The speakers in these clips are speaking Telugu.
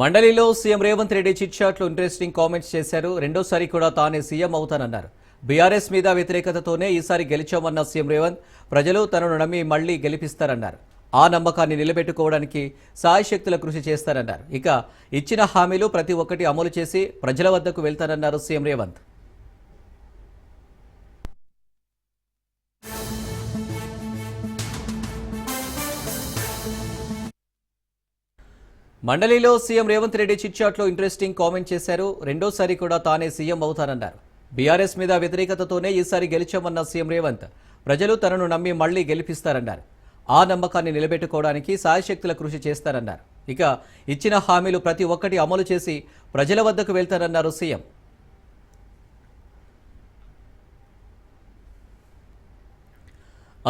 మండలిలో సీఎం రేవంత్ రెడ్డి చిట్చాట్లు ఇంట్రెస్టింగ్ కామెంట్స్ చేశారు. రెండోసారి కూడా తానే సీఎం అవుతానన్నారు. బీఆర్ఎస్ మీద వ్యతిరేకతతోనే ఈసారి గెలిచామన్న సీఎం రేవంత్ ప్రజలు తనను నమ్మి మళ్ళీ గెలిపిస్తారన్నారు. ఆ నమ్మకాన్ని నిలబెట్టుకోవడానికి సాయశక్తుల కృషి చేస్తారన్నారు. ఇక ఇచ్చిన హామీలు ప్రతి ఒక్కటి అమలు చేసి ప్రజల వద్దకు వెళ్తానన్నారు సీఎం రేవంత్. మండలిలో సీఎం రేవంత్ రెడ్డి చిట్చాట్లో ఇంట్రెస్టింగ్ కామెంట్ చేశారు. రెండోసారి కూడా తానే సీఎం అవుతానన్నారు. బీఆర్ఎస్ మీద వ్యతిరేకతతోనే ఈసారి గెలిచామన్న సీఎం రేవంత్. ప్రజలు తనను నమ్మి మళ్ళీ గెలిపిస్తారన్నారు. ఆ నమ్మకాన్ని నిలబెట్టుకోవడానికి సాయశక్తుల కృషి చేస్తారన్నారు. ఇక ఇచ్చిన హామీలు ప్రతి ఒక్కటి అమలు చేసి ప్రజల వద్దకు వెళ్తారన్నారు సీఎం.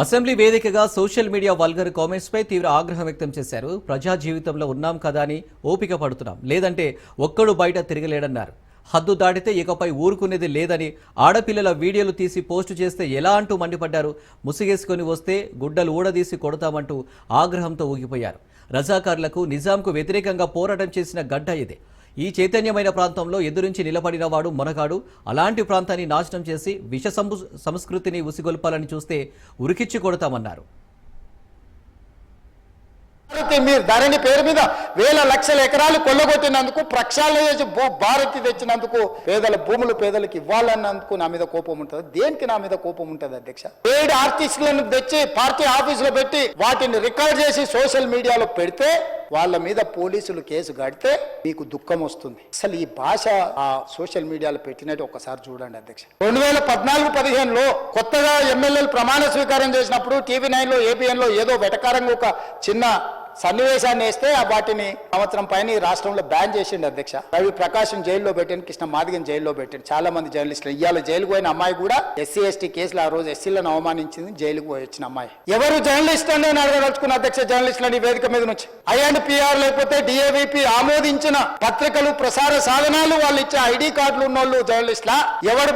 అసెంబ్లీ వేదికగా సోషల్ మీడియా వల్గర్ కామెంట్స్ పై తీవ్ర ఆగ్రహం వ్యక్తం చేశారు. ప్రజా జీవితంలో ఉన్నాం కదా అని ఓపిక పడుతున్నాం. లేదంటే ఒక్కడు బయట తిరగలేడన్నారు. హద్దు దాటితే ఇకపై ఊరుకునేది లేదని ఆడపిల్లల వీడియోలు తీసి పోస్టు చేస్తే ఎలా అంటూ మండిపడ్డారు. ముసిగేసుకొని వస్తే గుడ్డలు ఊడదీసి కొడతామంటూ ఆగ్రహంతో ఊగిపోయారు. రజాకారులకు నిజాంకు వ్యతిరేకంగా పోరాటం చేసిన గడ్డ ఇదే. ఈ చైతన్యమైన ప్రాంతంలో ఎదురించి నిలబడిన వాడు మొనగాడు. అలాంటి ప్రాంతాన్ని నాశనం చేసి విష సంస్కృతిని ఉసిగొల్పాలని చూస్తే ఉరికిచ్చి కొడతామన్నారు. మీరు ధరణి పేరు మీద వేల లక్షల ఎకరాలు కొల్లగొట్టినందుకు ప్రక్షాళన చేసి భూ భారతి తెచ్చినందుకు పేదల భూములు పేదలకు ఇవ్వాలన్నందుకు నా మీద కోపం ఉంటుంది. దేనికి నా మీద కోపం ఉంటుంది అధ్యక్ష? పేడ్ ఆర్టిస్టులను తెచ్చి పార్టీ ఆఫీసులో పెట్టి వాటిని రికార్డ్ చేసి సోషల్ మీడియాలో పెడితే వాళ్ళ మీద పోలీసులు కేసు కడితే మీకు దుఃఖం వస్తుంది. అసలు ఈ భాష ఆ సోషల్ మీడియాలో పెట్టినట్టు ఒకసారి చూడండి అధ్యక్ష. రెండు వేల పద్నాలుగు పదిహేనులో కొత్తగా ఎమ్మెల్యేలు ప్రమాణ స్వీకారం చేసినప్పుడు టీవీ నైన్లో ఏబిఎన్లో ఏదో వెటకారంగా ఒక చిన్న సన్నివేశాన్ని వేస్తే ఆ వాటిని సంవత్సరం పైన ఈ రాష్ట్రంలో బ్యాన్ చేసిండు అధ్యక్ష. రవి ప్రకాశం జైల్లో పెట్టాను కృష్ణ మాదిగన్ జైల్లో పెట్టాను చాలా మంది జర్నలిస్టులు ఇవాళ జైలుకు పోయిన అమ్మాయి కూడా ఎస్సీ ఎస్టీ కేసులు ఆ రోజు ఎస్సీలను అవమానించింది జైలుకు పోయి వచ్చిన అమ్మాయి. ఎవరు జర్నలిస్ట్ అని నేను అడగదలుచుకున్న అధ్యక్ష జర్నలిస్టులని వేదిక మీద నుంచి. ఐఎన్పిఆర్ లేకపోతే డిఏవిపి ఆమోదించిన పత్రికలు ప్రసార సాధనాలు వాళ్ళు ఇచ్చే ఐడి కార్డులు ఉన్న వాళ్ళు జర్నలిస్టులా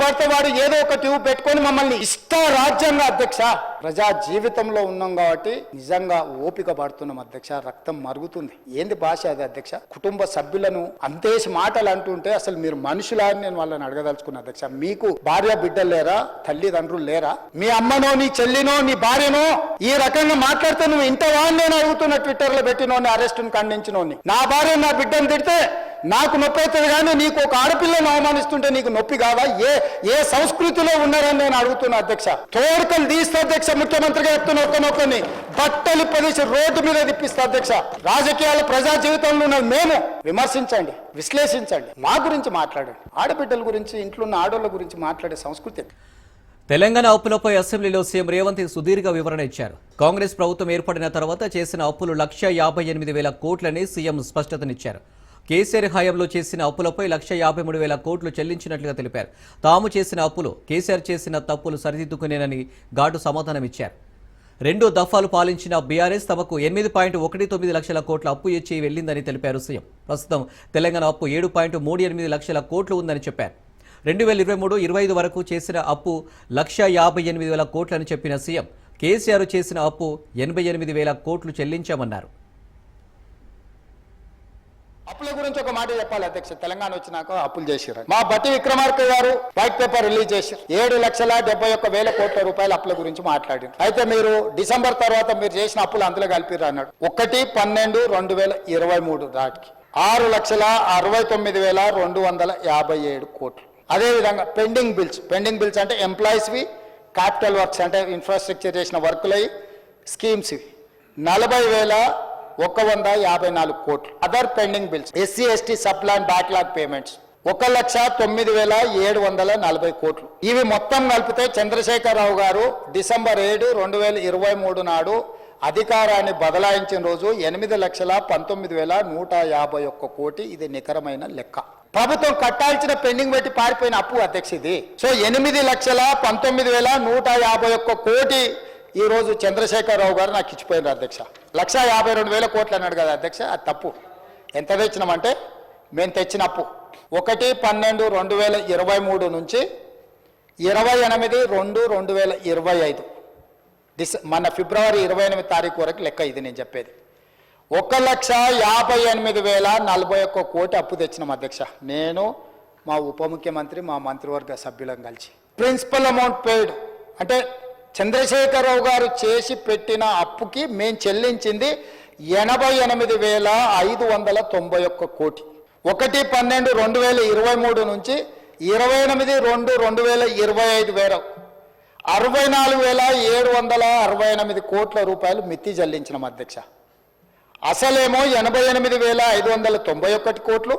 పడితే వాడు ఏదో ఒక ట్యూబ్ పెట్టుకొని మమ్మల్ని ఇష్ట రాజ్యంగా అధ్యక్ష ప్రజా జీవితంలో ఉన్నాం కాబట్టి నిజంగా ఓపిక పడుతున్నాం అధ్యక్ష. రక్తం మరుగుతుంది. ఏంది భాష అది అధ్యక్ష? కుటుంబ సభ్యులను అంతేసి మాటలు అంటుంటే అసలు మీరు మనుషులా అని నేను వాళ్ళని అడగదలుచుకున్నా అధ్యక్ష. మీకు భార్య బిడ్డలు లేరా? తల్లిదండ్రులు లేరా? మీ అమ్మనో నీ చెల్లినో నీ భార్యనో ఈ రకంగా మాట్లాడితే నువ్వు ఇంత నేను అడుగుతున్న ట్విట్టర్లో పెట్టినోని అరెస్ట్ ఖండించినోని? నా భార్య నా బిడ్డను తిడితే నాకు నొప్పి అవుతుంది కానీ నీకు ఒక ఆడపిల్లను అవమానిస్తుంటే నీకు నొప్పి కాదా? ఏ ఏ సంస్కృతిలో ఉన్నారని నేను అడుగుతున్నా అధ్యక్ష. తోడుకలు తీస్తే అధ్యక్ష ముఖ్యమంత్రిగా చెప్తున్న ఒక్కనొక్కని బట్టలు పడేసి రోడ్డు మీద తిప్పిస్తా అధ్యక్ష. రాజకీయాలు ప్రజా జీవితంలో ఉన్న మేము విమర్శించండి విశ్లేషించండి. మా గురించి మాట్లాడండి. ఆడబిడ్డల గురించి ఇంట్లో ఉన్న ఆడోళ్ళ గురించి మాట్లాడే సంస్కృతి తెలంగాణ అప్పులపై అసెంబ్లీలో సీఎం రేవంత్ సుదీర్ఘ వివరణ ఇచ్చారు. కాంగ్రెస్ ప్రభుత్వం ఏర్పడిన తర్వాత చేసిన అప్పులు లక్ష యాభై ఎనిమిది వేల కోట్లని సీఎం స్పష్టతనిచ్చారు. కేసీఆర్ హయాంలో చేసిన అప్పులపై లక్ష యాభై మూడు వేల కోట్లు చెల్లించినట్లుగా తెలిపారు. తాము చేసిన అప్పులు కేసీఆర్ చేసిన తప్పులు సరిదిద్దుకునేనని ఘాటు సమాధానమిచ్చారు రెండు దఫాలు పాలించిన బీఆర్ఎస్ తమకు ఎనిమిది పాయింట్ ఒకటి తొమ్మిది లక్షల కోట్ల అప్పు ఇచ్చి వెళ్ళిందని తెలిపారు సీఎం. ప్రస్తుతం తెలంగాణ అప్పు ఏడు పాయింట్ మూడు ఎనిమిది లక్షల కోట్లు ఉందని చెప్పారు. రెండు వేల ఇరవై మూడు ఇరవై ఐదు వరకు చేసిన అప్పు లక్ష యాభై ఎనిమిది వేల కోట్లని చెప్పిన సీఎం కేసీఆర్ చేసిన అప్పు ఎనభై ఎనిమిది వేల కోట్లు చెల్లించామన్నారు. అప్పుల గురించి ఒక మాట చెప్పాలి అధ్యక్ష. తెలంగాణ వచ్చినాక అప్పులు చేసిరు మా బట్టి విక్రమార్క గారు వైట్ పేపర్ రిలీజ్ చేశారు ఏడు లక్షల డెబ్బై ఒక్క వేల కోట్ల రూపాయల అప్పుల గురించి మాట్లాడారు అయితే మీరు డిసెంబర్ తర్వాత మీరు చేసిన అప్పులు అందులో కలిపిరు అన్నాడు. ఒకటి పన్నెండు రెండు వేల ఇరవై మూడు నాటికి. ఆరు లక్షల అరవై తొమ్మిది వేల రెండు వందల యాభై ఏడు కోట్లు. అదేవిధంగా పెండింగ్ బిల్స్. పెండింగ్ బిల్స్ అంటే ఎంప్లాయీస్వి క్యాపిటల్ వర్క్స్ అంటే ఇన్ఫ్రాస్ట్రక్చర్ చేసిన వర్కులవి స్కీమ్స్ నలభై వేల ఒక వంద యాభై నాలుగు కోట్లు. Other pending bills SC ST subplan backlog payments ఒక లక్ష తొమ్మిది వేల ఏడు వందల నలభై కోట్లు. ఇవి మొత్తం కలిపితే చంద్రశేఖరరావు గారు డిసెంబర్ ఏడు రెండు వేల ఇరవై మూడు నాడు అధికారాన్ని బదలాయించిన రోజు ఎనిమిది లక్షల పంతొమ్మిది వేల నూట యాభై ఒక్క కోటి. ఇది నికరమైన లెక్క. ప్రభుత్వం కట్టాల్సిన పెండింగ్ పెట్టి పారిపోయిన అప్పు అధ్యక్ష ఇది. సో ఎనిమిది లక్షల పంతొమ్మిది వేల నూట యాభై ఒక్క కోటి ఈరోజు చంద్రశేఖరరావు గారు నాకు ఇచ్చిపోయినారు అధ్యక్ష. లక్ష యాభై రెండు వేల కోట్లు అన్నాడు కదా అధ్యక్ష అది తప్పు. ఎంత తెచ్చినామంటే మేము తెచ్చిన అప్పు. ఒకటి పన్నెండు రెండు వేల ఇరవై మూడు నుంచి ఇరవై ఎనిమిది రెండు రెండు వేల ఇరవై ఐదు. డిస మన ఫిబ్రవరి ఇరవై ఎనిమిది తారీఖు వరకు లెక్క ఇది నేను చెప్పేది. ఒక లక్ష యాభై ఎనిమిది వేల నలభై ఒక్క కోటి అప్పు తెచ్చినాం అధ్యక్ష. నేను మా ఉప ముఖ్యమంత్రి మా మంత్రివర్గ సభ్యులం కలిసి. ప్రిన్సిపల్ అమౌంట్ పేడ్ అంటే చంద్రశేఖరరావు గారు చేసి పెట్టిన అప్పుకి మేము చెల్లించింది ఎనభై ఎనిమిది వేల ఐదు వందల తొంభై ఒక్క కోటి. ఒకటి పన్నెండు రెండు వేల ఇరవై మూడు నుంచి ఇరవై ఎనిమిది రెండు రెండు వేల ఇరవై ఐదు వేల అరవై నాలుగు వేల ఏడు వందల అరవై ఎనిమిది కోట్ల రూపాయలు మిత్తి చెల్లించినాం అధ్యక్ష. అసలేమో ఎనభై ఎనిమిది వేల ఐదు వందల తొంభై ఒకటి కోట్లు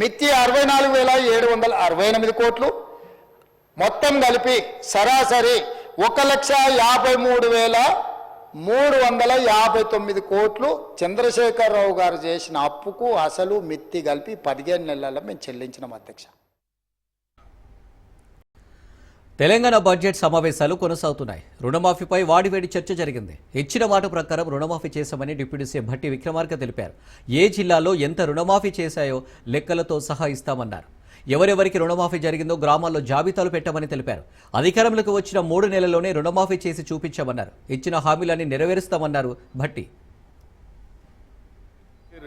మిత్తి అరవై నాలుగు వేల ఏడు వందల అరవై ఎనిమిది కోట్లు. మొత్తం కలిపి సరాసరి ఒక లక్ష యాభై మూడు వేల మూడు వందల యాభై తొమ్మిది కోట్లు చంద్రశేఖరరావు గారు చేసిన అప్పుకు అసలు మిత్తి కలిపి పదిహేను నెలల్లో మేము చెల్లించినాం అధ్యక్ష. తెలంగాణ బడ్జెట్ సమావేశాలు కొనసాగుతున్నాయి. రుణమాఫీపై వాడివేడి చర్చ జరిగింది. ఇచ్చిన మాట ప్రకారం రుణమాఫీ చేశామని డిప్యూటీ సీఎం భట్టి విక్రమార్క తెలిపారు. ఏ జిల్లాలో ఎంత రుణమాఫీ చేశాయో లెక్కలతో సహా ఇస్తామన్నారు. ఎవరెవరికి రుణమాఫీ జరిగిందో గ్రామాల్లో జాబితాలు పెట్టామని తెలిపారు. అధికారంలోకి వచ్చిన మూడు నెలల్లోనే రుణమాఫీ చేసి చూపించామన్నారు. ఇచ్చిన హామీలన్నీ నెరవేరుస్తామన్నారు భట్టి.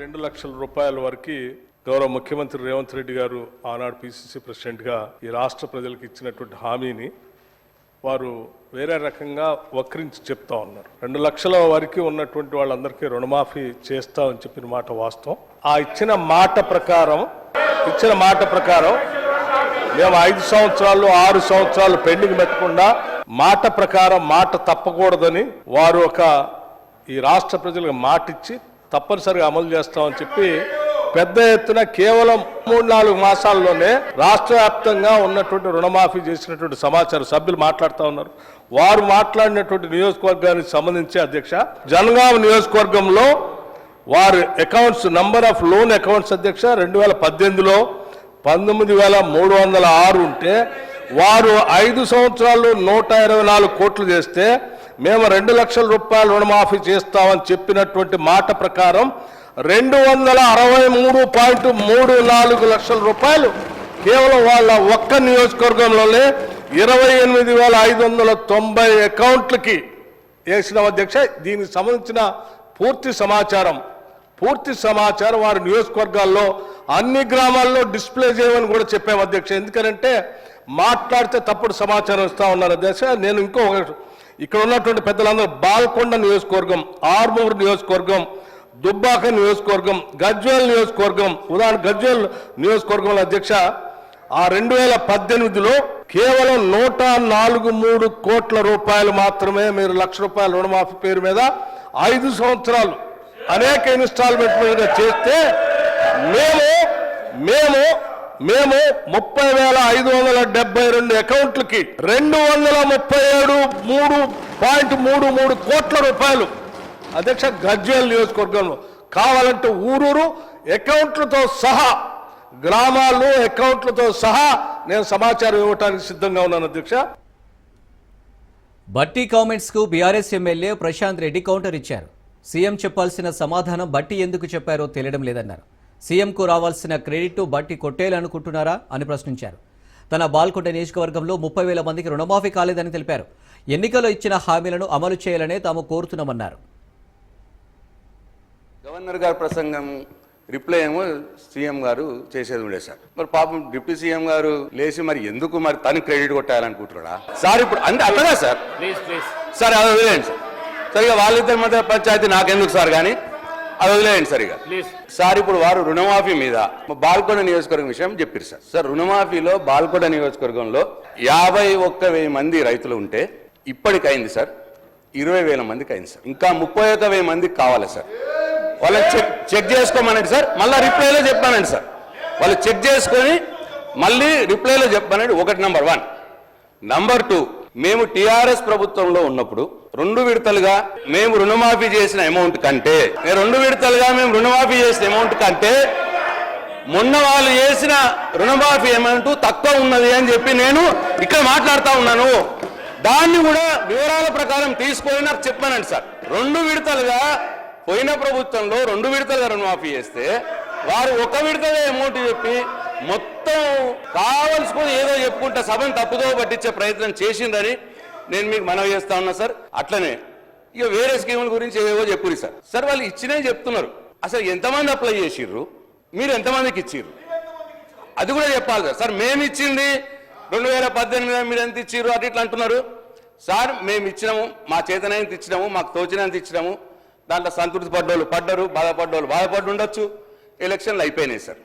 రెండు లక్షల రూపాయల వరకు గౌరవ ముఖ్యమంత్రి రేవంత్ రెడ్డి గారు ఆనాడు పిసిసి ప్రెసిడెంట్గా ఈ రాష్ట్ర ప్రజలకు ఇచ్చినటువంటి హామీని వారు వేరే రకంగా వక్రించి చెప్తా ఉన్నారు. రెండు లక్షల వరకు ఉన్నటువంటి వాళ్ళందరికీ రుణమాఫీ చేస్తామని చెప్పిన మాట వాస్తవం. ఆ ఇచ్చిన మాట ప్రకారం ఇచ్చిన మాట ప్రకారం మేము ఐదు సంవత్సరాలు ఆరు సంవత్సరాలు పెండింగ్ పెట్టకుండా మాట ప్రకారం మాట తప్పకూడదని వారు ఒక ఈ రాష్ట్ర ప్రజలకు మాటిచ్చి తప్పనిసరిగా అమలు చేస్తామని చెప్పి పెద్ద ఎత్తున కేవలం మూడు నాలుగు మాసాల్లోనే రాష్ట్ర వ్యాప్తంగా ఉన్నటువంటి రుణమాఫీ చేసినటువంటి సమాచారం సభ్యులు మాట్లాడుతూ ఉన్నారు. వారు మాట్లాడినటువంటి నియోజకవర్గానికి సంబంధించి అధ్యక్ష జనగాం నియోజకవర్గంలో వారి accounts number of loan accounts అధ్యక్ష రెండు వేల పద్దెనిమిదిలో పంతొమ్మిది వేల మూడు వందల ఆరు ఉంటే వారు ఐదు సంవత్సరాలు నూట ఇరవై నాలుగు కోట్లు చేస్తే మేము రెండు లక్షల రూపాయలు రుణమాఫీ చేస్తామని చెప్పినటువంటి మాట ప్రకారం రెండు వందల అరవై మూడు పాయింట్ మూడు నాలుగు లక్షల రూపాయలు కేవలం వాళ్ళ ఒక్క నియోజకవర్గంలోనే ఇరవై ఎనిమిది వేల ఐదు వందల తొంభై అకౌంట్లకి వేసిన అధ్యక్ష. దీనికి సంబంధించిన పూర్తి సమాచారం పూర్తి సమాచారం వారి నియోజకవర్గాల్లో అన్ని గ్రామాల్లో డిస్ప్లే చేయమని కూడా చెప్పాము అధ్యక్ష. ఎందుకంటే మాట్లాడితే తప్పుడు సమాచారం ఇస్తా ఉన్నారు అధ్యక్ష. నేను ఇంకో ఇక్కడ ఉన్నటువంటి పెద్దలందరూ బాల్కొండ నియోజకవర్గం ఆర్మూరు నియోజకవర్గం దుబ్బాక నియోజకవర్గం గజ్వేల్ నియోజకవర్గం ఉదాహరణ గజ్వేల్ నియోజకవర్గంలో అధ్యక్ష ఆ రెండు వేల పద్దెనిమిదిలో కేవలం నూట నాలుగు మూడు కోట్ల రూపాయలు మాత్రమే మీరు లక్ష రూపాయల రుణమాఫీ పేరు మీద ఐదు సంవత్సరాలు అనేక ఇన్స్టాల్మెంట్ మీద చేస్తే మేము మేము మేము ముప్పై వేల ఐదు వందల డెబ్బై రెండు అకౌంట్లకి రెండు వందల ముప్పై ఏడు మూడు పాయింట్ మూడు మూడు కోట్ల రూపాయలు. అధ్యక్ష గజ్వేల్ నియోజకవర్గంలో కావాలంటే ఊరూరు అకౌంట్లతో సహా గ్రామాలు అకౌంట్లతో సహా నేను సమాచారం ఇవ్వడానికి సిద్ధంగా ఉన్నాను అధ్యక్ష. Bhatti కామెంట్స్కు BRS MLA Prashanth Reddy counter ఇచ్చారు. సీఎం చెప్పాల్సిన సమాధానం బట్టి ఎందుకు చెప్పారో తెలియడం లేదన్నారు. సీఎంకు రావాల్సిన క్రెడిట్ బట్టి కొట్టేయాలనుకుంటున్నారా అని ప్రశ్నించారు. తన బాల్కొండ నియోజకవర్గంలో ముప్పై వేల మందికి రుణమాఫీ కాలేదని తెలిపారు. ఎన్నికల్లో ఇచ్చిన హామీలను అమలు చేయాలనే తాము కోరుతున్నామన్నారు. గవర్నర్ గారి ప్రసంగం రిప్లై ఏమో సీఎం గారు చేసేది ఉండే సార్. మరి పాపం డిప్యూటీ సీఎం గారు లేచి మరి ఎందుకు మరి తను క్రెడిట్ కొట్టాలనుకుంటున్నాడా? సార్ ఇప్పుడు అంటే అట్లనే సార్? సార్ అది సార్. సరిగా వాళ్ళిద్దరి మధ్య పంచాయతీ నాకెందుకు సార్ కానీ అది వదిలేయండి సరిగా. సార్ ఇప్పుడు వారు రుణమాఫీ మీద బాల్కొండ నియోజకవర్గం విషయం చెప్పారు సార్. సార్ రుణమాఫీలో బాల్కొండ నియోజకవర్గంలో యాభై ఒక్క వెయ్యి మంది రైతులు ఉంటే ఇప్పటికైంది సార్. ఇరవై వేల మందికి అయింది సార్. ఇంకా ముప్పై ఒక్క వెయ్యి మందికి కావాలి సార్. వాళ్ళని చెక్ చెక్ చేసుకోమనండి సార్. మళ్ళీ రిప్లైలో చెప్పానండి సార్. వాళ్ళు చెక్ చేసుకొని మళ్ళీ రిప్లైలో చెప్పానండి ఒకటి నంబర్ వన్. నంబర్ టూ మేము టిఆర్ఎస్ ప్రభుత్వంలో ఉన్నప్పుడు రెండు విడతలుగా మేము రుణమాఫీ చేసిన అమౌంట్ కంటే మేము రెండు విడతలుగా మేము రుణమాఫీ చేసిన అమౌంట్ కంటే మొన్న వాళ్ళు చేసిన రుణమాఫీ అమౌంట్ తక్కువ ఉన్నది అని చెప్పి నేను ఇక్కడ మాట్లాడుతూ ఉన్నాను. దాన్ని కూడా వివరాల ప్రకారం తీసుకొని నాకు చెప్పానండి సార్. రెండు విడతలుగా పోయిన ప్రభుత్వంలో రెండు విడతలుగా రుణమాఫీ చేస్తే వారు ఒక విడతగా అమౌంట్ చెప్పి మొత్తం కావలసుకుని ఏదో చెప్పుకుంటే సభను తప్పుదో పట్టించే ప్రయత్నం చేసిందని నేను మీకు మనవి చేస్తా ఉన్నా సార్. అట్లనే ఇక వేరే స్కీముల గురించి ఏవో చెప్పురు సార్. సార్ వాళ్ళు ఇచ్చినవి చెప్తున్నారు. అసలు ఎంతమంది అప్లై చేసిర్రు? మీరు ఎంతమందికి ఇచ్చిర్రు? అది కూడా చెప్పాలి సార్. సార్ మేము ఇచ్చింది రెండు వేల పద్దెనిమిది మీరు ఎంత ఇచ్చిర్రు? అటు ఇట్లా అంటున్నారు. సార్ మేము ఇచ్చినాము మా చేతనైంత ఇచ్చినాము మాకు తోచినంత ఇచ్చినాము. దాంట్లో సంతృప్తి పడ్డోళ్ళు పడ్డరు బాధపడ్డోళ్ళు బాధపడి ఉండొచ్చు. ఎలక్షన్లు అయిపోయినాయి సార్.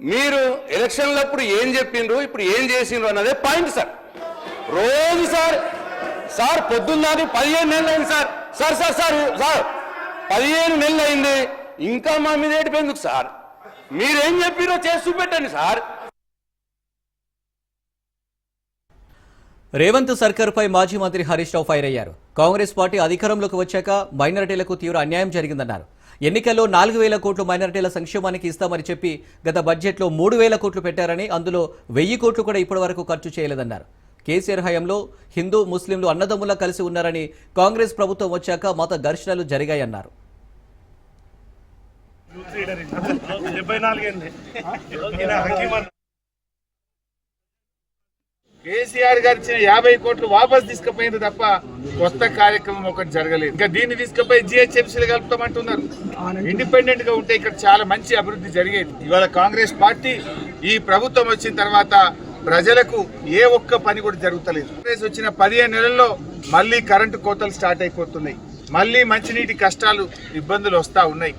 మీరు ఎలక్షన్లప్పుడు ఏం చెప్పిండ్రు ఇప్పుడు ఏం చేసిండ్రు అన్నదే పాయింట్ సార్. రోజు సార్ సార్ పొద్దున్నది పదిహేను నెలలు అయింది sir. Sir sir sir sir పదిహేను నెలలు అయింది. ఇంకా మా మీద ఏడిపోయిందుకు సార్? మీరేం చెప్పిరో చేసి చూపెట్టండి సార్. రేవంత్ సర్కార్పై మాజీ మంత్రి హరీష్ రావు ఫైర్ అయ్యారు. కాంగ్రెస్ పార్టీ అధికారంలోకి వచ్చాక మైనారిటీలకు తీవ్ర అన్యాయం జరిగిందన్నారు. ఎన్నికల్లో నాలుగు వేల కోట్లు మైనారిటీల సంక్షేమానికి ఇస్తామని చెప్పి గత బడ్జెట్లో మూడు వేల కోట్లు పెట్టారని అందులో వెయ్యి కోట్లు కూడా ఇప్పటివరకు ఖర్చు చేయలేదన్నారు. కేసీఆర్ హయాంలో హిందూ ముస్లింలు అన్నదమ్ములా కలిసి ఉన్నారని కాంగ్రెస్ ప్రభుత్వం వచ్చాక మత ఘర్షణలు జరిగాయన్నారు. డెబ్బై. కేసీఆర్ గారు ఇచ్చిన యాభై కోట్లు వాపస్ తీసుకుపోయింది తప్ప కొత్త కార్యక్రమం ఒకటి జరగలేదు. ఇంకా దీన్ని తీసుకుపోయి జిహెచ్ఎంసీలు కలుపుతామంటున్నారు. ఇండిపెండెంట్గా ఉంటే ఇక్కడ చాలా మంచి అభివృద్ధి జరిగేది. ఇవాళ కాంగ్రెస్ పార్టీ ఈ ప్రభుత్వం వచ్చిన తర్వాత ప్రజలకు ఏ ఒక్క పని కూడా జరుగుతలేదు. కాంగ్రెస్ వచ్చిన పదిహేను నెలల్లో మళ్ళీ కరెంటు కోతలు స్టార్ట్ అయిపోతున్నాయి. మళ్ళీ మంచినీటి కష్టాలు ఇబ్బందులు వస్తూ ఉన్నాయి.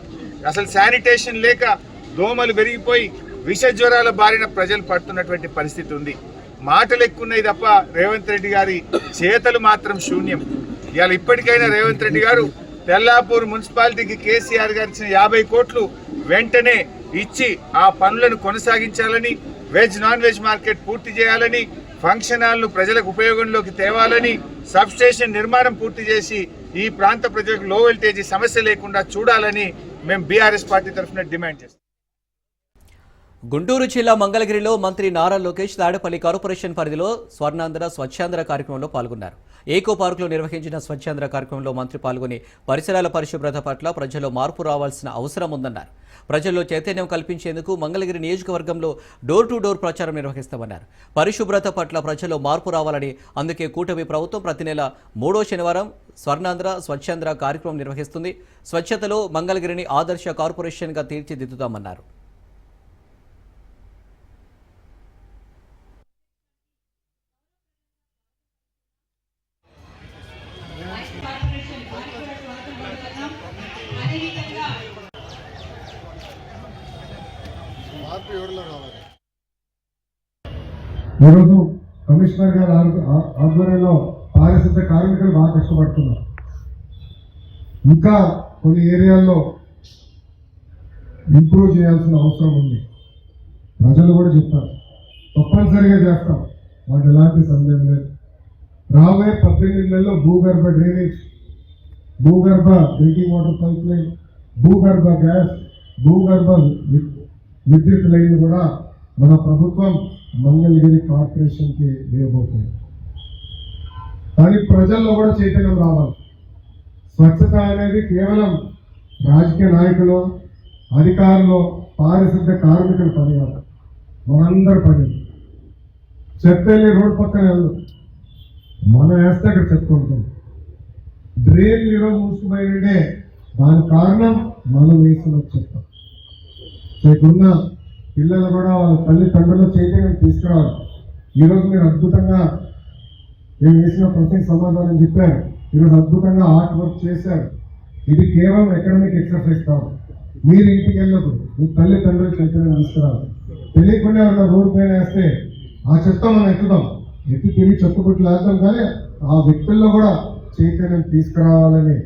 అసలు శానిటేషన్ లేక దోమలు పెరిగిపోయి విష జ్వరాల బారిన ప్రజలు పడుతున్నటువంటి పరిస్థితి ఉంది. మాటలు ఎక్కున్నాయి తప్ప రేవంత్ రెడ్డి గారి చేతలు మాత్రం శూన్యం. ఇవాళ ఇప్పటికైనా రేవంత్ రెడ్డి గారు తెల్లాపూర్ మున్సిపాలిటీకి కేసీఆర్ గారు ఇచ్చిన యాభై కోట్లు వెంటనే ఇచ్చి ఆ పనులను కొనసాగించాలని వెజ్ నాన్ వెజ్ మార్కెట్ పూర్తి చేయాలని ఫంక్షన్ హాల్ను ప్రజలకు ఉపయోగంలోకి తేవాలని సబ్ స్టేషన్ నిర్మాణం పూర్తి చేసి ఈ ప్రాంత ప్రజలకు లో వోల్టేజీ సమస్య లేకుండా చూడాలని మేము బీఆర్ఎస్ పార్టీ తరఫున డిమాండ్ చేస్తాం గుంటూరు జిల్లా మంగళగిరిలో మంత్రి నారా లోకేష్ తాడేపల్లి కార్పొరేషన్ పరిధిలో స్వర్ణాంధ్ర స్వచ్ఛాంధ్ర కార్యక్రమంలో పాల్గొన్నారు. ఏకో పార్కులో నిర్వహించిన స్వచ్ఛాంధ్ర కార్యక్రమంలో మంత్రి పాల్గొని పరిసరాల పరిశుభ్రత పట్ల ప్రజల్లో మార్పు రావాల్సిన అవసరం ఉందన్నారు. ప్రజల్లో చైతన్యం కల్పించేందుకు మంగళగిరి నియోజకవర్గంలో డోర్ టు డోర్ ప్రచారం నిర్వహిస్తామన్నారు. పరిశుభ్రత పట్ల ప్రజల్లో మార్పు రావాలని అందుకే కూటమి ప్రభుత్వం ప్రతి నెల మూడో శనివారం స్వర్ణాంధ్ర స్వచ్ఛాంధ్ర కార్యక్రమం నిర్వహిస్తుంది. స్వచ్ఛతలో మంగళగిరిని ఆదర్శ కార్పొరేషన్గా తీర్చిదిద్దుతామన్నారు. ఈరోజు కమిషనర్ గారి ఆధ్వర్యంలో పారిశుద్ధ కార్మికులు బాగా కష్టపడుతున్నారు. ఇంకా కొన్ని ఏరియాల్లో ఇంప్రూవ్ చేయాల్సిన అవసరం ఉంది. ప్రజలు కూడా చెప్తారు తప్పనిసరిగా చేస్తాం. వాటి ఎలాంటి సందేహం లేదు. రాబోయే పద్దెనిమిది నెలల్లో భూగర్భ డ్రైనేజ్ భూగర్భ డ్రింకింగ్ వాటర్ పైప్ లైన్ భూగర్భ గ్యాస్ భూగర్భ విద్యుత్ లైన్ కూడా మన ప్రభుత్వం మంగళగిరి కార్పొరేషన్కి వేయబోతుంది కానీ ప్రజల్లో కూడా చైతన్యం రావాలి. స్వచ్ఛత అనేది కేవలం రాజకీయ నాయకులు అధికారులు పారిశుద్ధ కార్మికుల పని కాదు మనందరి పని. చెత్త రోడ్ రోడ్డు పక్కన వెళ్ళు మనం వేస్తే అక్కడ చెత్త ఉంటుంది. డ్రైన్ ఈరోజు దాని కారణం మనం వేసిన చెత్త మీకున్న పిల్లలు కూడా వాళ్ళ తల్లిదండ్రుల చైతన్యం తీసుకురావాలి. ఈరోజు మీరు అద్భుతంగా నేను వేసిన ప్రతి సమాధానం చెప్పారు. ఈరోజు అద్భుతంగా ఆర్ట్ వర్క్ చేశారు. ఇది కేవలం ఎకడమిక్ ఎక్సర్సైజ్ కాదు. మీరు ఇంటికి వెళ్ళదు మీ తల్లిదండ్రుల చైతన్యం తీసుకురావాలి. తెలియకుండా ఉన్న రోడ్డు పైన వేస్తే ఆ చెత్త మనం ఎత్తుదాం ఎత్తి తిరిగి చెత్తబుట్లు వేద్దాం కానీ ఆ వ్యక్తుల్లో కూడా చైతన్యం తీసుకురావాలని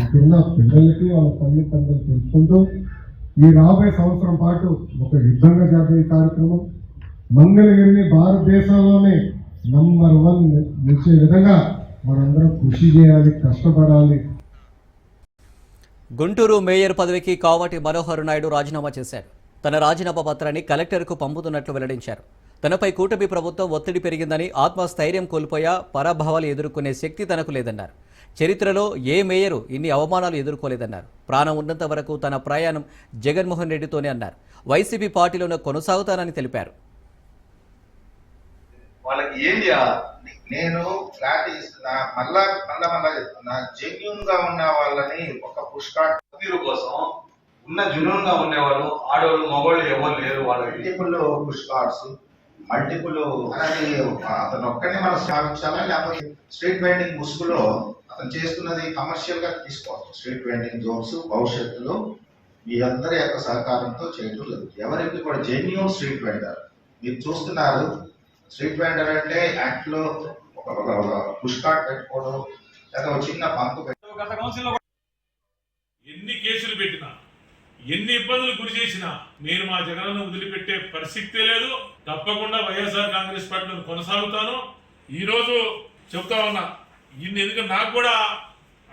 ఇక్కడున్న పిల్లలకి వాళ్ళ తల్లిదండ్రులు తెలుసుకుంటూ ఈ రాబోయే సంవత్సరం పాటు ఒక యుద్ధంగా జరిగే కార్యక్రమం. మంగళగిరిని భారతదేశంలోనే నంబర్ వన్ నిలిచే విధంగా మనందరం కృషి చేయాలి కష్టపడాలి. గుంటూరు మేయర్ పదవికి కావటి మనోహర్ నాయుడు రాజీనామా చేశారు. తన రాజీనామా పత్రాన్ని కలెక్టర్కు పంపుతున్నట్లు వెల్లడించారు. తనపై కూటమి ప్రభుత్వం ఒత్తిడి పెరిగిందని ఆత్మస్థైర్యం కోల్పోయా పరాభావాలు ఎదుర్కొనే శక్తి తనకు లేదన్నారు. చరిత్రలో ఏ మేయరు ఇన్ని అవమానాలు ఎదుర్కోలేదన్నారు. ప్రాణం ఉన్నంత వరకు తన ప్రయాణం జగన్మోహన్ రెడ్డితోనే అన్నారు. వైసీపీ పార్టీలోనే కొనసాగుతానని తెలిపారు. వాళ్ళకి ఏం చేయాలి నేను క్లారిటీ ఇస్తున్నా మళ్ళా మళ్ళా మళ్ళా చెప్తున్నా జెన్యున్గా ఉన్న వాళ్ళని ఒక పుష్ కార్డ్ తీరు కోసం ఉన్న జునూన్గా ఉండేవాళ్ళు ఆడవాళ్ళు మగవాళ్ళు ఎవరు లేరు వాళ్ళకి. మల్టిపుల్ పుష్ కార్డ్స్ మల్టిపుల్ అతను ఒక్కనే మనం స్థాపించాలా లేకపోతే స్ట్రీట్ వెండింగ్ ముసుగులో అతను చేస్తున్నది కమర్షియల్గా తీసుకోవచ్చు స్ట్రీట్ వెండింగ్ జోన్స్ భవిష్యత్తులో మీ అందరి యొక్క సహకారంతో చేయడం లేదు. ఎవరికి కూడా జెన్యున్ స్ట్రీట్ వెండర్ మీరు చూస్తున్నారు స్ట్రీట్ వెండర్ అంటే యాక్ట్లో ఒక పుష్ కార్డ్ పెట్టుకోవడం లేదా ఒక చిన్న పంపు పెట్ట ఎన్ని కేసులు పెట్టినా ఎన్ని ఇబ్బందులు గురి చేసినా నేను మా జగనన్న వదిలిపెట్టే పరిస్థితి లేదు. తప్పకుండా వైఎస్ఆర్ కాంగ్రెస్ పార్టీని కొనసాగుతాను. ఈరోజు చెప్తా ఉన్నా ఇన్ని ఎందుకంటే నాకు కూడా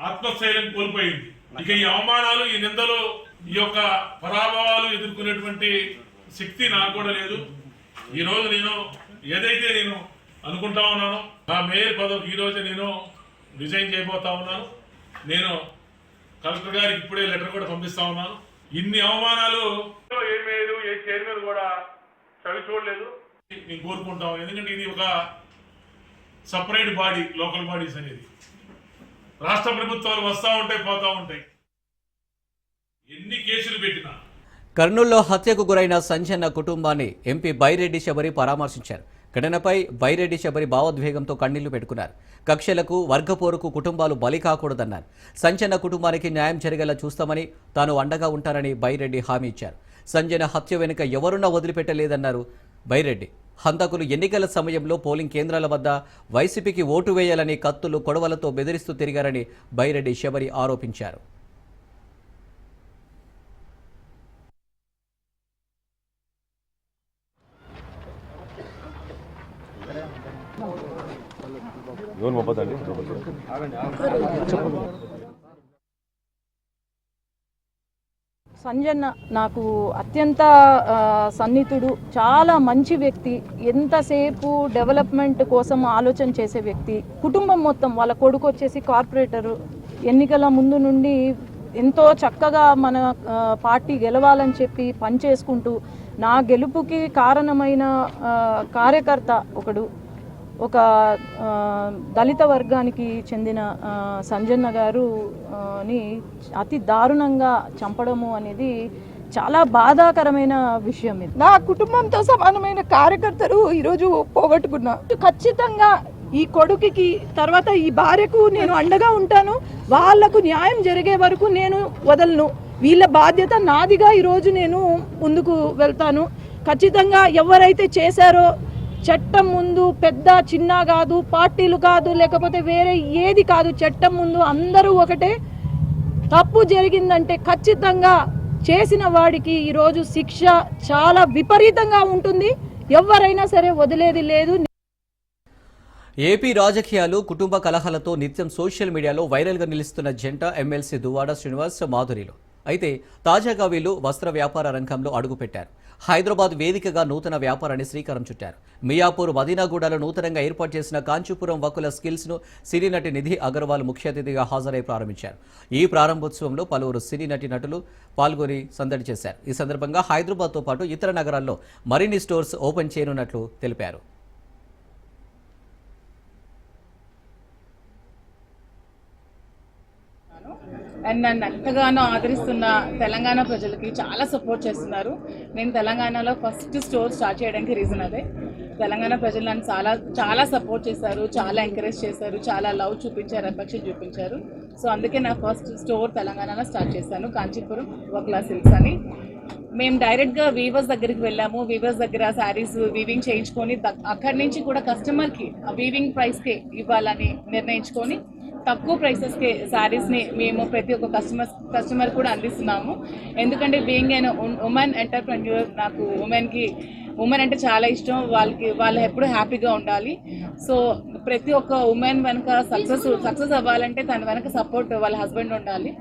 ఆత్మస్థైర్యం కోల్పోయింది. ఇక ఈ అవమానాలు ఈ నిందలు ఈ యొక్క పరాభవాలు ఎదుర్కొనేటువంటి శక్తి నాకు కూడా లేదు. ఈ రోజు నేను ఏదైతే నేను అనుకుంటా ఉన్నానో నా మేయర్ పదవికి ఈ రోజు నేను రిజైన్ చేయబోతా ఉన్నాను. నేను కలెక్టర్ గారికి ఇప్పుడే లెటర్ కూడా పంపిస్తా ఉన్నాను. ఇన్ని అవమానాలు ఏం లేదు ఏ చైర్మన్ కూడా చవి చూడలేదు. నేను కోరుకుంటాం ఎందుకంటే ఇది ఒక సపరేట్ బాడీ లోకల్ బాడీస్ అనేది. రాష్ట్ర ప్రభుత్వాలు వస్తూ ఉంటాయి పోతూ ఉంటాయి. ఎన్ని కేసులు పెట్టినా. కర్నూలులో హత్యకు గురైన సంజన్న కుటుంబాన్ని ఎంపీ బైరెడ్డి శబరి పరామర్శించారు. ఘటనపై బైరెడ్డి శబరి భావోద్వేగంతో కన్నీళ్ళు పెట్టుకున్నారు. కక్షలకు వర్గపోరుకు కుటుంబాలు బలి కాకూడదన్నారు. సంజన్న కుటుంబానికి న్యాయం జరిగేలా చూస్తామని తాను అండగా ఉంటానని బైరెడ్డి హామీ ఇచ్చారు. సంజన హత్య వెనుక ఎవరున్నా వదిలిపెట్టలేదన్నారు బైరెడ్డి. హంతకులు ఎన్నికల సమయంలో పోలింగ్ కేంద్రాల వద్ద వైసీపీకి ఓటు వేయాలని కత్తులు కొడవలతో బెదిరిస్తూ తిరిగారని బైరెడ్డి శబరి ఆరోపించారు. సంజన్న నాకు అత్యంత సన్నిహితుడు చాలా మంచి వ్యక్తి ఎంతసేపు డెవలప్మెంట్ కోసం ఆలోచన చేసే వ్యక్తి. కుటుంబం మొత్తం వాళ్ళ కొడుకు వచ్చేసి కార్పొరేటరు. ఎన్నికల ముందు నుండి ఎంతో చక్కగా మన పార్టీ గెలవాలని చెప్పి పనిచేసుకుంటూ నా గెలుపుకి కారణమైన కార్యకర్త ఒకడు. ఒక దళిత వర్గానికి చెందిన సంజన్న గారు ని అతి దారుణంగా చంపడము అనేది చాలా బాధాకరమైన విషయం ఇది. నా కుటుంబంతో సమానమైన కార్యకర్తలు ఈరోజు పోగొట్టుకున్నా. ఖచ్చితంగా ఈ కొడుకుకి తర్వాత ఈ భార్యకు నేను అండగా ఉంటాను. వాళ్ళకు న్యాయం జరిగే వరకు నేను వదలను. వీళ్ళ బాధ్యత నాదిగా ఈరోజు నేను ముందుకు వెళ్తాను. ఖచ్చితంగా ఎవరైతే చేశారో చట్టం ముందు పెద్ద చిన్న కాదు పార్టీలు కాదు లేకపోతే వేరే ఏది కాదు చట్టం ముందు అందరూ ఒకటే. తప్పు జరిగిందంటే ఖచ్చితంగా చేసిన వాడికి ఈరోజు శిక్ష చాలా విపరీతంగా ఉంటుంది. ఎవరైనా సరే వదిలేది లేదు. ఏపీ రాజకీయాలు కుటుంబ కలహాలతో నిత్యం సోషల్ మీడియాలో వైరల్గా నిలుస్తున్న జంట ఎమ్మెల్సీ దువాడ శ్రీనివాస్ మాధురిలో. అయితే తాజాగా వీళ్ళు వస్త్ర వ్యాపార రంగంలో అడుగుపెట్టారు. హైదరాబాద్ వేదికగా నూతన వ్యాపారాన్ని శ్రీకారం చుట్టారు. మియాపూర్ మదీనాగూడలో నూతనంగా ఏర్పాటు చేసిన కాంచీపురం వకుల స్కిల్స్ను సినీ నటి నిధి అగర్వాల్ ముఖ్య అతిథిగా హాజరై ప్రారంభించారు. ఈ ప్రారంభోత్సవంలో పలువురు సినీ నటి నటులు పాల్గొని సందడి చేశారు. ఈ సందర్భంగా హైదరాబాద్తో పాటు ఇతర నగరాల్లో మరిన్ని స్టోర్స్ ఓపెన్ చేయనున్నట్లు తెలిపారు. అండ్ నన్ను ఎంతగానో ఆదరిస్తున్న తెలంగాణ ప్రజలకి చాలా సపోర్ట్ చేస్తున్నారు. నేను తెలంగాణలో ఫస్ట్ స్టోర్ స్టార్ట్ చేయడానికి రీజన్ అదే. తెలంగాణ ప్రజలు నన్ను చాలా చాలా సపోర్ట్ చేశారు చాలా ఎంకరేజ్ చేశారు చాలా లవ్ చూపించారు అఫెక్షన్ చూపించారు. సో అందుకే నా ఫస్ట్ స్టోర్ తెలంగాణలో స్టార్ట్ చేశాను. కాంచీపురం ఒకలా సిల్క్స్ అని. మేము డైరెక్ట్గా వీవర్స్ దగ్గరికి వెళ్ళాము. వీవర్స్ దగ్గర శారీస్ వీవింగ్ చేయించుకొని అక్కడి నుంచి కూడా కస్టమర్కి ఆ వీవింగ్ ప్రైస్కే ఇవ్వాలని నిర్ణయించుకొని తక్కువ ప్రైసెస్కి శారీస్ని మేము ప్రతి ఒక్క కస్టమర్ కస్టమర్ కూడా అందిస్తున్నాము. ఎందుకంటే బీయింగ్ అయిన ఉమెన్ ఎంటర్ప్రెన్యూర్ నాకు ఉమెన్కి ఉమెన్ అంటే చాలా ఇష్టం. వాళ్ళకి వాళ్ళు ఎప్పుడు హ్యాపీగా ఉండాలి. సో ప్రతి ఒక్క ఉమెన్ వెనక సక్సెస్ సక్సెస్ అవ్వాలంటే తన వెనక సపోర్ట్ వాళ్ళ హస్బెండ్ ఉండాలి.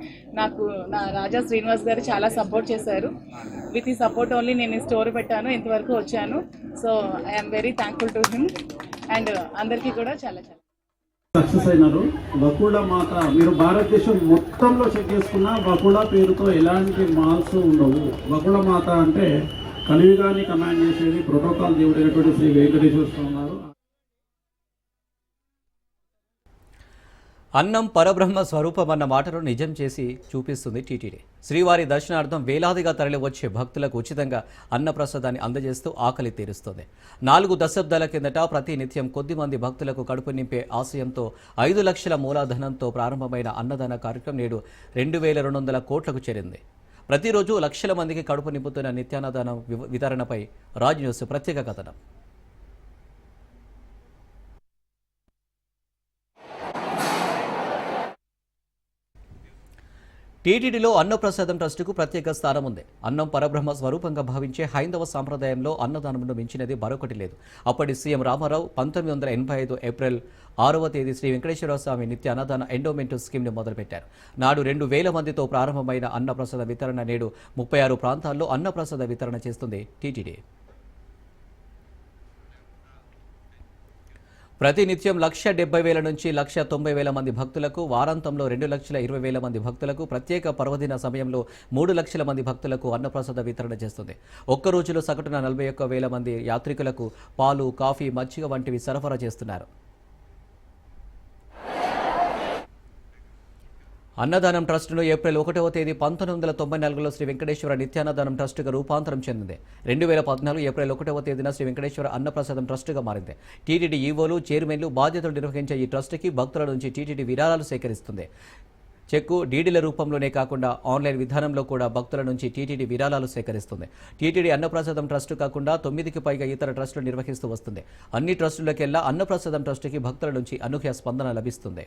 నాకు నా రాజా శ్రీనివాస్ గారు చాలా సపోర్ట్ చేశారు. విత్ ఈ సపోర్ట్ ఓన్లీ నేను ఈ స్టోర్ పెట్టాను. ఇంతవరకు వచ్చాను. So I'm very thankful to him and అందరికీ కూడా చాలా చాలా సక్సెస్ అయినారు. బకుళ మాత మీరు భారతదేశం మొత్తంలో చెక్ చేసుకున్న బకుళ పేరుతో ఎలాంటి మాల్స్ ఉండవు. బకుడ మాత అంటే కలియుగాన్ని కమాండ్ చేసేది ప్రోటోకాల్ దేవుడైనటువంటి శ్రీ వెంకటేశ్వర స్వామి గారు. అన్నం పరబ్రహ్మ స్వరూపం అన్న మాటను నిజం చేసి చూపిస్తుంది టీటీడీ. శ్రీవారి దర్శనార్థం వేలాదిగా తరలివచ్చే భక్తులకు ఉచితంగా అన్నప్రసాదాన్ని అందజేస్తూ ఆకలి తీరుస్తుంది. నాలుగు దశాబ్దాల కిందట ప్రతి నిత్యం కొద్ది మంది భక్తులకు కడుపు నింపే ఆశయంతో ఐదు లక్షల మూలధనంతో ప్రారంభమైన అన్నదాన కార్యక్రమం నేడు రెండు వేల రెండు వందల కోట్లకు చేరింది. ప్రతిరోజు లక్షల మందికి కడుపు నింపుతున్న నిత్యాన్నదానం వితరణపై రాజ్ న్యూస్ ప్రత్యేక కథనం. టీటీడీలో అన్నప్రసాదం ట్రస్టుకు ప్రత్యేక స్థానం ఉంది. అన్నం పరబ్రహ్మ స్వరూపంగా భావించే హైందవ సాంప్రదాయంలో అన్నదానమును మించినది మరొకటి లేదు. అప్పటి సీఎం రామారావు పంతొమ్మిది వందల ఎనభై ఐదు ఏప్రిల్ ఆరవ తేదీ శ్రీ వెంకటేశ్వర స్వామి నిత్య అన్నదాన ఎండోమెంట్ స్కీమ్ని మొదలుపెట్టారు. నాడు రెండు వేల మందితో ప్రారంభమైన అన్నప్రసాద వితరణ నేడు ముప్పై ఆరు ప్రాంతాల్లో అన్నప్రసాద వితరణ చేస్తుంది టీటీడీ. ప్రతినిత్యం లక్ష డెబ్బై వేల నుంచి లక్ష తొంభై వేల మంది భక్తులకు వారాంతంలో రెండు లక్షల ఇరవై వేల మంది భక్తులకు ప్రత్యేక పర్వదిన సమయంలో మూడు లక్షల మంది భక్తులకు అన్నప్రసాద వితరణ చేస్తుంది. ఒక్క రోజులో సగటున నలభై ఒక్క వేల మంది యాత్రికులకు పాలు కాఫీ మజ్జిగ వంటివి సరఫరా చేస్తున్నారు. అన్నదానం ట్రస్టును ఏప్రిల్ ఒకటవ తేదీ పంతొమ్మిది వందల తొంభై నాలుగులో శ్రీ వెంకటేశ్వర నిత్యాన్నదానం ట్రస్టుగా రూపాంతరం చెందింది. రెండు వేల పద్నాలుగు ఏప్రిల్ ఒకటవ తేదీన శ్రీ వెంకటేశ్వర అన్నప్రసాదం ట్రస్టుగా మారింది. టీటీడీ ఈవోలు చైర్మన్లు బాధ్యతలు నిర్వహించే ఈ ట్రస్టుకి భక్తుల నుంచి టీటీడీ విరాళాలు సేకరిస్తుంది. చెక్కు డీడీల రూపంలోనే కాకుండా ఆన్లైన్ విధానంలో కూడా భక్తుల నుంచి టీటీడీ విరాళాలు సేకరిస్తుంది. టీటీడీ అన్నప్రసాదం ట్రస్టు కాకుండా తొమ్మిదికి పైగా ఇతర ట్రస్టులు నిర్వహిస్తూ వస్తుంది. అన్ని ట్రస్టులకెల్లా అన్నప్రసాదం ట్రస్టుకి భక్తుల నుంచి అనూహ్య స్పందన లభిస్తుంది.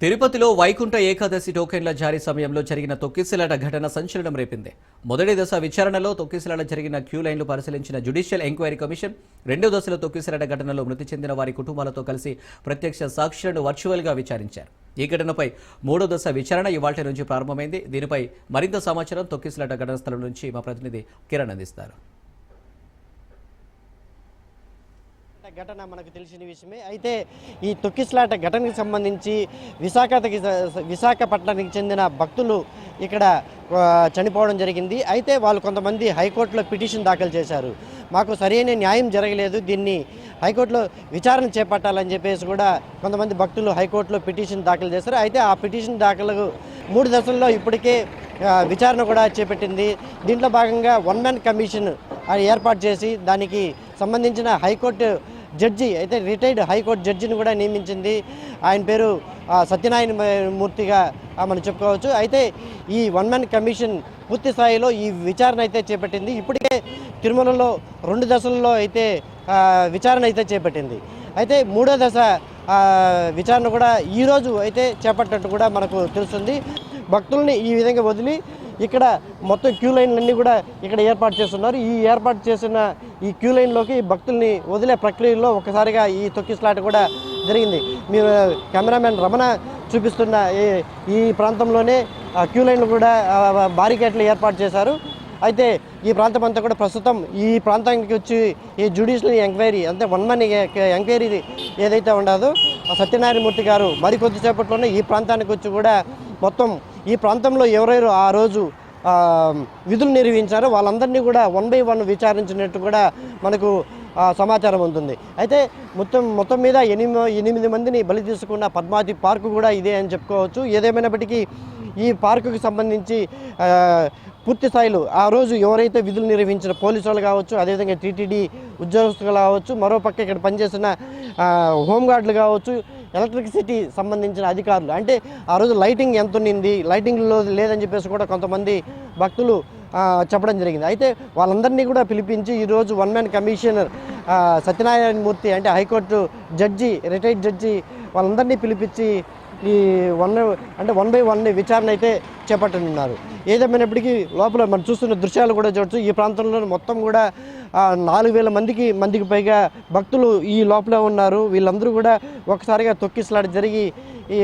తిరుపతిలో వైకుంఠ ఏకాదశి టోకెన్ల జారీ సమయంలో జరిగిన తొక్కిసలాట ఘటన సంచలనం రేపింది. మొదటి దశ విచారణలో తొక్కిసలాట జరిగిన క్యూ లైన్లు పరిశీలించిన జ్యుడిషియల్ ఎంక్వైరీ కమిషన్ రెండో దశలో తొక్కిసలాట ఘటనలో మృతి చెందిన వారి కుటుంబాలతో కలిసి ప్రత్యక్ష సాక్షులను వర్చువల్గా విచారించారు. ఈ ఘటనపై మూడో దశ విచారణ ఇవాళ నుంచి ప్రారంభమైంది. దీనిపై మరింత సమాచారం తొక్కిసలాట ఘటన స్థలం నుంచి మా ప్రతినిధి కిరణ్ అందిస్తారు. ఘటన మనకు తెలిసిన విషయమే. అయితే ఈ తొక్కిసలాట ఘటనకు సంబంధించి విశాఖకి విశాఖపట్నానికి చెందిన భక్తులు ఇక్కడ చనిపోవడం జరిగింది. అయితే వాళ్ళు కొంతమంది హైకోర్టులో పిటిషన్ దాఖలు చేశారు. మాకు సరైన న్యాయం జరగలేదు. దీన్ని హైకోర్టులో విచారణ చేపట్టాలని చెప్పేసి కూడా కొంతమంది భక్తులు హైకోర్టులో పిటిషన్ దాఖలు చేశారు. అయితే ఆ పిటిషన్ దాఖలు మూడు దశల్లో ఇప్పటికే విచారణ కూడా చేపట్టింది. దీంట్లో భాగంగా వన్ మ్యాన్ కమిషన్ ఏర్పాటు చేసి దానికి సంబంధించిన హైకోర్టు జడ్జి అయితే రిటైర్డ్ హైకోర్టు జడ్జిని కూడా నియమించింది. ఆయన పేరు సత్యనారాయణ మూర్తిగా మనం చెప్పుకోవచ్చు. అయితే ఈ వన్ మ్యాన్ కమిషన్ పూర్తి స్థాయిలో ఈ విచారణ అయితే చేపట్టింది. ఇప్పటికే తిరుమలలో రెండు దశల్లో అయితే విచారణ అయితే చేపట్టింది. అయితే మూడో దశ విచారణ కూడా ఈరోజు అయితే చేపట్టినట్టు కూడా మనకు తెలుస్తుంది. భక్తుల్ని ఈ విధంగా వదిలి ఇక్కడ మొత్తం క్యూ లైన్లన్నీ కూడా ఇక్కడ ఏర్పాటు చేస్తున్నారు. ఈ ఏర్పాటు చేసిన ఈ క్యూ లైన్లోకి భక్తుల్ని వదిలే ప్రక్రియలో ఒకసారిగా ఈ తొక్కిసలాట కూడా జరిగింది. మీరు కెమెరామెన్ రమణ చూపిస్తున్న ఈ- ఈ ప్రాంతంలోనే ఆ క్యూ లైన్లు కూడా బారికేట్లు ఏర్పాటు చేశారు. అయితే ఈ ప్రాంతం అంతా కూడా ప్రస్తుతం ఈ ప్రాంతానికి వచ్చి ఈ జ్యుడిషియల్ ఎంక్వైరీ అంటే వన్ మన్ ఎంక్వైరీ ఏదైతే ఉండదో సత్యనారాయణమూర్తి గారు మరికొద్దిసేపట్లోనే ఈ ప్రాంతానికి వచ్చి కూడా మొత్తం ఈ ప్రాంతంలో ఎవరెవరు ఆ రోజు విధులు నిర్వహించారో వాళ్ళందరినీ కూడా వన్ బై వన్ విచారించినట్టు కూడా మనకు సమాచారం ఉంటుంది. అయితే మొత్తం మొత్తం మీద ఎనిమిది ఎనిమిది మందిని బలి తీసుకున్న పద్మావతి పార్కు కూడా ఇదే అని చెప్పుకోవచ్చు. ఏదేమైనప్పటికీ ఈ పార్కుకి సంబంధించి పూర్తి స్థాయిలో ఆ రోజు ఎవరైతే విధులు నిర్వహించిన పోలీసు వాళ్ళు కావచ్చు అదేవిధంగా టీటీడీ ఉద్యోగస్తులు కావచ్చు మరోపక్క ఇక్కడ పనిచేసిన హోంగార్డులు కావచ్చు ఎలక్ట్రిసిటీ సంబంధించిన అధికారులు. అంటే ఆ రోజు లైటింగ్ ఎంత ఉన్నింది లైటింగ్లో లేదని చెప్పేసి కూడా కొంతమంది భక్తులు చెప్పడం జరిగింది. అయితే వాళ్ళందరినీ కూడా పిలిపించి ఈరోజు one man commissioner Satyanarayana Murthy అంటే హైకోర్టు జడ్జి రిటైర్డ్ జడ్జి వాళ్ళందరినీ పిలిపించి ఈ వన్ అంటే వన్ బై వన్ విచారణ అయితే చేపట్టనున్నారు. ఏదేమైనప్పటికీ లోపల మనం చూస్తున్న దృశ్యాలు కూడా చూడొచ్చు. ఈ ప్రాంతంలో మొత్తం కూడా నాలుగు వేల మందికి మందికి పైగా భక్తులు ఈ లోపల ఉన్నారు. వీళ్ళందరూ కూడా ఒకసారిగా తొక్కిసలాట జరిగి ఈ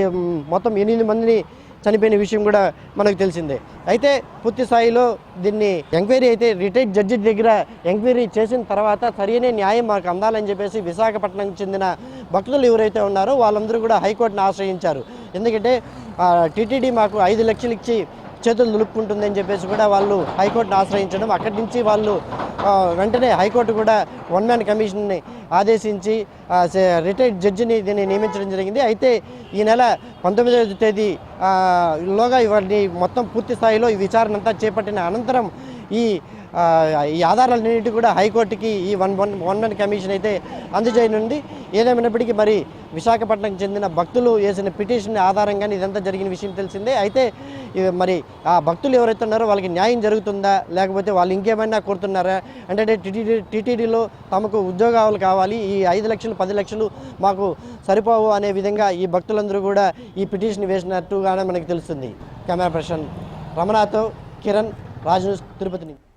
మొత్తం ఎనిమిది మందిని చనిపోయిన విషయం కూడా మనకు తెలిసిందే. అయితే పూర్తి స్థాయిలో దీన్ని ఎంక్వైరీ అయితే రిటైర్డ్ జడ్జి దగ్గర ఎంక్వైరీ చేసిన తర్వాత సరైన న్యాయం మాకు అందాలని చెప్పేసి విశాఖపట్నంకి చెందిన భక్తులు ఎవరైతే ఉన్నారో వాళ్ళందరూ కూడా హైకోర్టును ఆశ్రయించారు. ఎందుకంటే టీటీడీ మాకు ఐదు లక్షలు ఇచ్చి చేతులు దులుపుకుంటుందని చెప్పేసి కూడా వాళ్ళు హైకోర్టును ఆశ్రయించడం. అక్కడి నుంచి వాళ్ళు వెంటనే హైకోర్టు కూడా వన్ మ్యాన్ కమిషన్ని ఆదేశించి రిటైర్డ్ జడ్జిని దీన్ని నియమించడం జరిగింది. అయితే ఈ నెల పంతొమ్మిదవ తేదీ లోగా ఇవన్నీ మొత్తం పూర్తి స్థాయిలో ఈ విచారణ అంతా చేపట్టిన అనంతరం ఈ ఈ ఆధారాలన్నింటి కూడా హైకోర్టుకి ఈ one one one one commission అయితే అందజేయనుంది. ఏదేమైనప్పటికీ మరి విశాఖపట్నంకి చెందిన భక్తులు వేసిన పిటిషన్ ఆధారంగానే ఇదంతా జరిగిన విషయం తెలిసిందే. అయితే మరి ఆ భక్తులు ఎవరైతే ఉన్నారో వాళ్ళకి న్యాయం జరుగుతుందా? లేకపోతే వాళ్ళు ఇంకేమైనా కోరుతున్నారా? అంటే టీటీడీ టీటీడీలో తమకు ఉద్యోగాలు కావాలి. ఈ ఐదు లక్షలు పది లక్షలు మాకు సరిపోవు అనే విధంగా ఈ భక్తులందరూ కూడా ఈ పిటిషన్ వేసినట్టుగానే మనకి తెలుస్తుంది. కెమెరా పర్సన్ రమణాతో కిరణ్ రాజు తిరుపతి నుంచి.